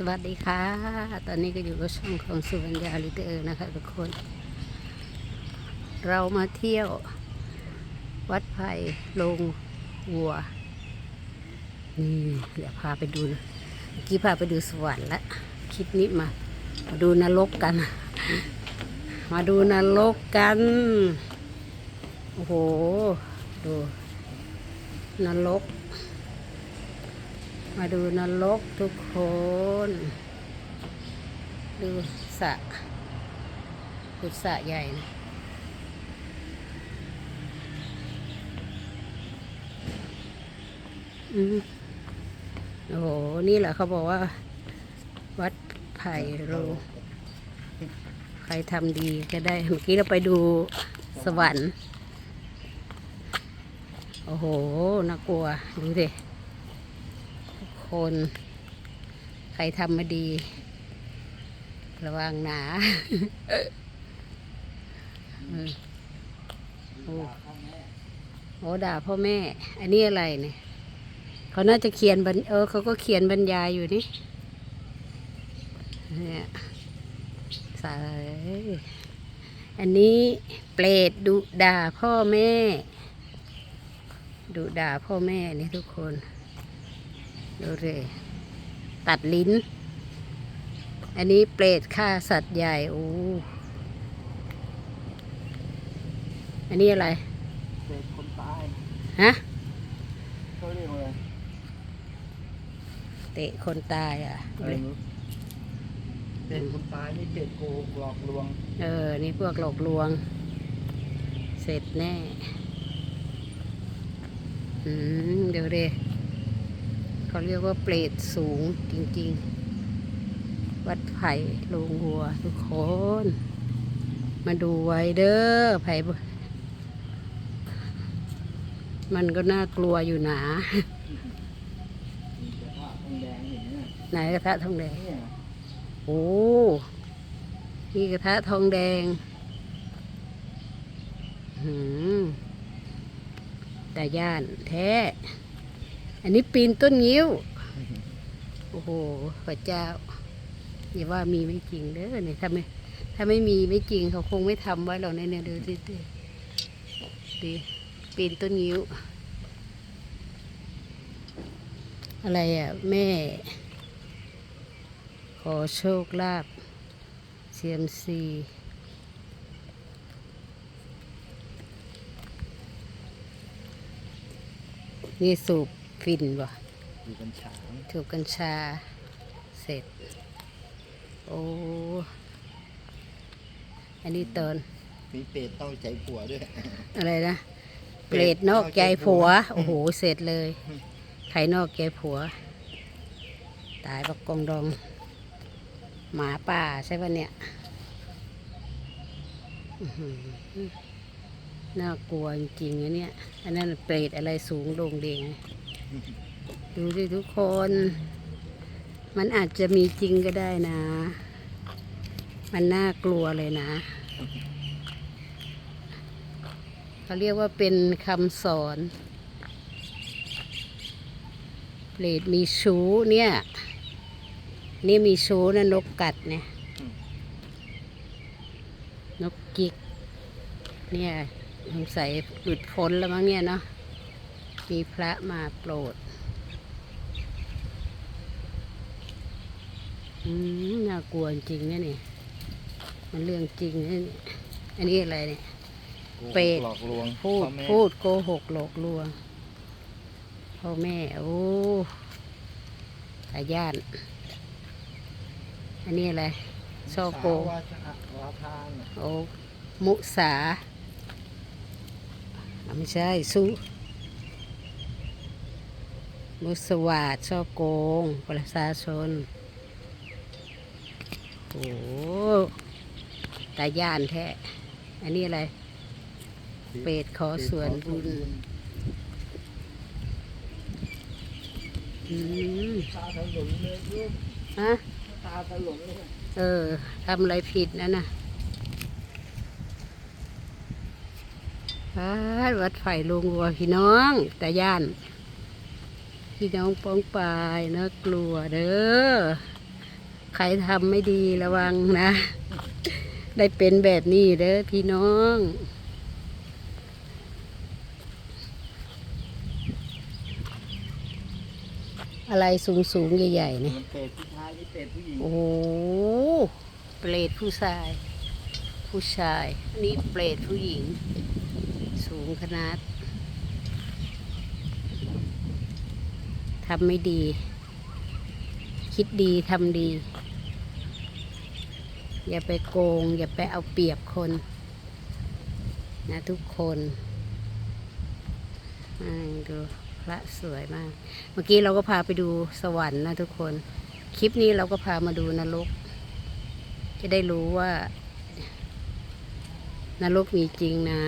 สวัสดีค่ะ ตอนนี้ก็อยู่กับช่องของสุวรรณยาลิเตอร์นะคะทุกคน เรามาเที่ยว วัดไผ่ลงวัว นี่เดี๋ยวพาไปดูเมื่อกี้พาไปดูสวรรค์ละคลิปนี้มา มาดูนรกกัน มาดูนรกกัน โอ้โห ดูนรก มาดูนรกทุกคน ดูสระดูสระใหญ่นะอืมโอ้โห นี่แหละเขาบอกว่า วัดไผ่โร ใครทำดีก็ได้ เมื่อกี้เราไปดูสวรรค์ โอ้โห น่ากลัว ดูดิ คน ใครทำมาดี ระวังหนาโอ้โอ้ด่าพ่อแม่ อันนี้อะไรเนี่ย เขาน่าจะเขียนบรรเออเขาก็เขียนบรรยายอยู่นี่เนี่ยสายอันนี้เปรตดุด่าพ่อแม่ดุด่าพ่อแม่นี่ทุกคน ดูเลยตัดลิ้น อันนี้เปรตฆ่าสัตว์ใหญ่โอ้อันนี้อะไรเด็กคนตายฮะเขาเรียกว่าอะไรเตะคนตายอะอะไรไม่รู้เด็กคนตายนี่เด็กโกหกหลอกลวง เออ นี่พวกหลอกลวง เสร็จแน่ อืมเดี๋ยวเด เขาเรียกว่าเปรตสูงจริงๆ วัดไผ่ลงวัวทุกคน มาดูไว้เด้อไผ่บ่มันก็น่ากลัวอยู่หนามีกระทะทองแดงอย่างเงี้ยไหนกระทะทองแดงเนี่ยโอ้มีกระทะทองแดงหืมแต่ย่านแท้ อันนี้ปีนต้นงิ้ว โอ้โหพระเจ้าอย่าว่ามีไม่จริงเด้อเนี่ยถ้าไม่ถ้าไม่มีไม่จริงเขาคงไม่ทำไว้หรอกเนี่ยเนี่ยดูดิดิดิปีนต้นงิ้ว อะไรอะ แม่ ขอโชคลาภเซียมซีนี่สูบ ฟินบ่อยู่กันฉางถูกกัญชา เสร็จ โอ้ อันนี้ตอนมีเป็ดต้องใจผัวด้วย อะไรนะ เปรตนอกใจผัว โอ้โห เสร็จเลยใครนอกใจผัว ตายปักกองดอง หมาป่าใช่ปะเนี่ยอื้อหือน่ากลัวจริงๆนะเนี่ย อันนั้นเปรตอะไรสูงโด่งเด่ง ดูดิทุกคน มันอาจจะมีจริงก็ได้นะ มันน่ากลัวเลยนะ เขาเรียกว่าเป็นคำสอนเปรตมีชู้เนี่ย นี่มีชู้นะนกกัดเนี่ย นกกิก เนี่ยสงสัยหลุดพ้นแล้วมั้งเนี่ยเนาะ มีพระมาโปรดอืมน่ากลัวจริงเนี่ยนี่มันเรื่องจริงนะเนี่ยอันนี้อะไรเนี่ย เป็ดหลอกลวงพูดพ่อแม่พูดโกหกหลอกลวงพ่อแม่โอ้ตาย่านอันนี้อะไรชอโกงสาวาจะวาทานโอ้มุสาอะไม่ใช่สุ มุสวาทชอบโกง ประชาชน โอ้ตาย่านแท้ อันนี้อะไร เป็ดขอส่วนบุญอืมตาถลนเลยลูกฮะตาถลนเลยเออทำอะไรผิดนะน่ะวัดวัดไผ่ลงวัวพี่น้องแต่ย่าน พี่น้องป้องปายนะกลัวเด้อใครทำไม่ดีระวังนะ ได้เป็นแบบนี้เด้อพี่น้องอะไรสูงสูงๆใหญ่ๆเนี่ยมันเป็ดผู้ชายนี่เป็ดผู้หญิง โอ้โหเปรตผู้ชาย ผู้ชายอันนี้เปรตผู้หญิง สูงขนาด ทำไม่ดี คิดดีทำดี อย่าไปโกง อย่าไปเอาเปรียบคนนะทุกคนอ่าดูพระสวยมาก เมื่อกี้เราก็พาไปดูสวรรค์นะทุกคน คลิปนี้เราก็พามาดูนรก จะได้รู้ว่านรกมีจริงนะ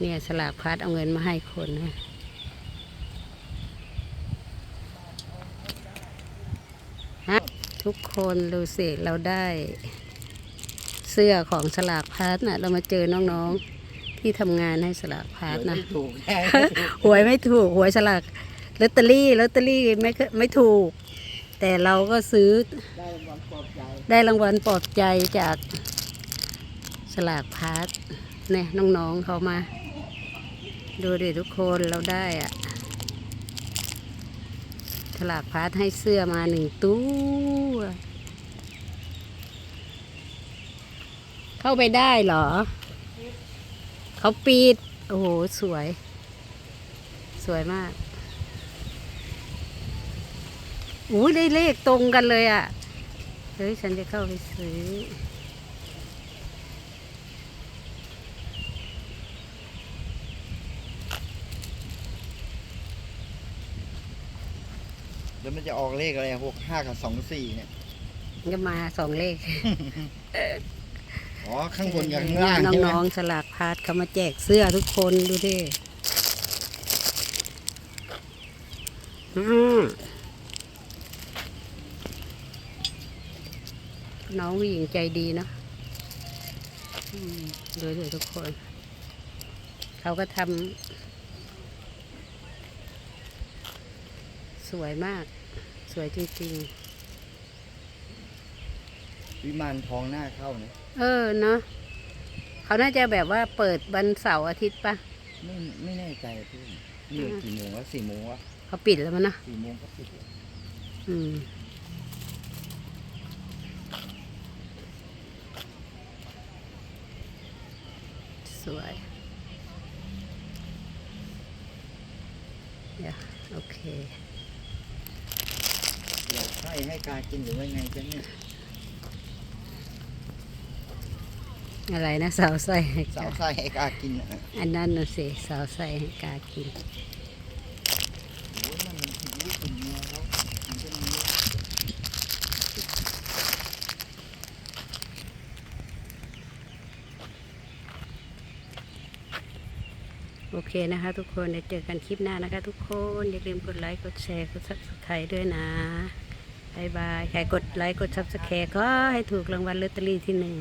เนี่ยสลากพัดเอาเงินมาให้คนนะฮะทุกคนดูสิเราได้เสื้อของสลากพัดนะเรามาเจอน้องๆที่ทำงานให้สลากพัดนะไม่ถูกแน่หวยไม่ถูกหวยสลากลอตเตอรี่ลอตเตอรี่ไม่เคไม่ถูก แต่เราก็ซื้อได้รางวัลปลอบใจได้รางวัลปลอบใจจากสลากพาร์ทเนี่ยน้อง ๆ เขามา ดูดิทุกคนเราได้อะสลากพาร์ทให้เสื้อมาหนึ่งตัวเข้าไปได้เหรอ เขาปิด โอ้โห สวย สวยมากอู้ได้เลขตรงกันเลยอะ เฮ้ย ฉันจะเข้าไปซื้อ แล้วมันจะออกเลขอะไรหกห้ากับสองสี่เนี่ยก็มาสองเลข อ๋อ ข้างบนกับข้างล่างใช่ไหมน้องๆสลากพาดเขามาแจกเสื้อทุกคนดูดิอืมน้องผู้หญิงใจดีเนอะอืมดูดิทุกคน เขาก็ทำสวยมากส วยจริงๆวิมานทองหน้าเข้านะเออเนาะเขาน่าจะแบบว่าเปิดวันเสาร์อาทิตย์ปะไม่ไม่แน่ใจพี่นี่มันกี่โมงวะสี่โมงวะเขาปิดแล้วมั้งนะสี่โมงก็ปิดแล้วอืม สวย เดี๋ยวโอเคอยาก ให้ให้กากินหรือว่าไงจ๊ะเนี่ยอะไรนะสาวใส่ให้สากาวไส้ให้กากินอะอันนั้นน่ะสิสาวใส่ให้กากิน โอ้ยนั่นมันถึงลูกถึงเมียเขามันจะมีโอเคนะคะ ทุกคนเดี๋ยวเจอกันคลิปหน้านะคะ ทุกคนอย่าลืมกดไลค์กดแชร์กดซับสไครต์ด้วยนะ บายบาย ใครกดไลค์ กดซับสไครต์ก็ให้ถูกรางวัลลอตเตอรี่ที่หนึ่ง